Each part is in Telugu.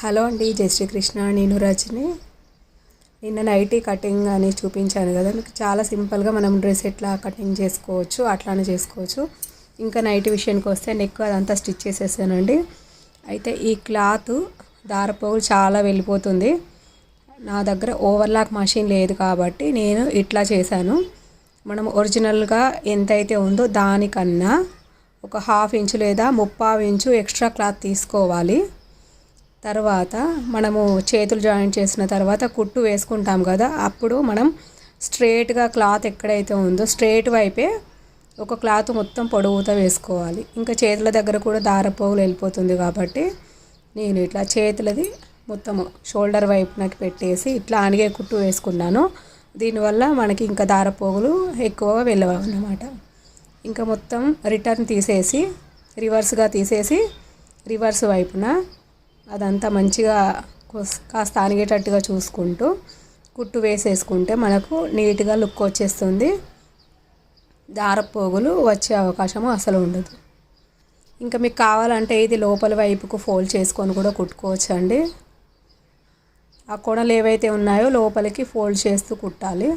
హలో అండి జై శ్రీకృష్ణ. నేను రజని. నిన్న నైటీ కటింగ్ అని చూపించాను కదా. మీకు చాలా సింపుల్గా మనం డ్రెస్ ఎట్లా కటింగ్ చేసుకోవచ్చు అట్లానే చేసుకోవచ్చు. ఇంకా నైటీ విషయానికి వస్తే నేను ఎక్కువ అదంతా స్టిచ్ చేసేసానండి. అయితే ఈ క్లాత్ దారపోగులు చాలా వెళ్ళిపోతుంది. నా దగ్గర ఓవర్లాక్ మషిన్ లేదు కాబట్టి నేను ఇట్లా చేశాను. మనం ఒరిజినల్గా ఎంతైతే ఉందో దానికన్నా ఒక హాఫ్ ఇంచు లేదా ముప్పావు ఇంచు ఎక్స్ట్రా క్లాత్ తీసుకోవాలి. తర్వాత మనము చేతులు జాయింట్ చేసిన తర్వాత కుట్టు వేసుకుంటాం కదా అప్పుడు మనం స్ట్రేట్గా క్లాత్ ఎక్కడైతే ఉందో స్ట్రేట్ వైపే ఒక క్లాత్ మొత్తం పొడవుతో వేసుకోవాలి. ఇంకా చేతుల దగ్గర కూడా దారపోగులు వెళ్ళిపోతుంది కాబట్టి నేను ఇట్లా చేతులది మొత్తము షోల్డర్ వైపునకి పెట్టేసి ఇట్లా అనిగే కుట్టు వేసుకున్నాను. దీనివల్ల మనకి ఇంకా దారపోగులు ఎక్కువగా వెళ్ళవు అన్నమాట ఇంకా మొత్తం రిటర్న్ తీసేసి రివర్స్గా తీసేసి రివర్స్ వైపున అదంతా మంచిగా కాస్త అనిగేటట్టుగా చూసుకుంటూ కుట్టు వేసేసుకుంటే మనకు నీట్గా లుక్ వచ్చేస్తుంది. దారపోగులు వచ్చే అవకాశము అసలు ఉండదు. ఇంకా మీకు కావాలంటే ఇది లోపల వైపుకు ఫోల్డ్ చేసుకొని కూడా కుట్టుకోవచ్చు అండి ఆ కొనలు ఏవైతే ఉన్నాయో లోపలికి ఫోల్డ్ చేస్తూ కుట్టాలి.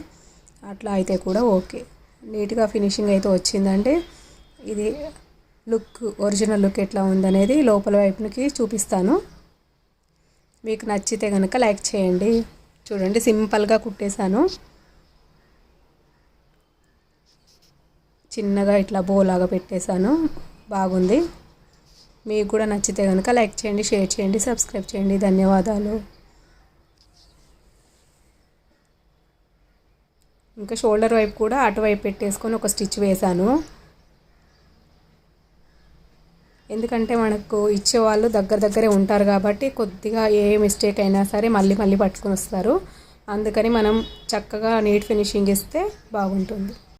అట్లా అయితే కూడా ఓకే. నీట్గా ఫినిషింగ్ అయితే వచ్చిందంటే ఇది లుక్ ఒరిజినల్ లుక్ ఎట్లా ఉందనేది లోపల వైపునికి చూపిస్తాను. మీకు నచ్చితే కనుక లైక్ చేయండి. చూడండి సింపుల్గా కుట్టేశాను. చిన్నగా ఇట్లా బోలాగా పెట్టేశాను. బాగుంది. మీకు కూడా నచ్చితే కనుక లైక్ చేయండి షేర్ చేయండి సబ్స్క్రైబ్ చేయండి. ధన్యవాదాలు. ఇంకా షోల్డర్ వైపు కూడా అటువైపు పెట్టేసుకొని ఒక స్టిచ్ వేశాను. ఎందుకంటే మనకు ఇచ్చేవాళ్ళు దగ్గర దగ్గరే ఉంటారు కాబట్టి కొద్దిగా ఏ మిస్టేక్ అయినా సరే మళ్ళీ మళ్ళీ పట్టుకొని వస్తారు. అందుకని మనం చక్కగా నీట్ ఫినిషింగ్ ఇస్తే బాగుంటుంది.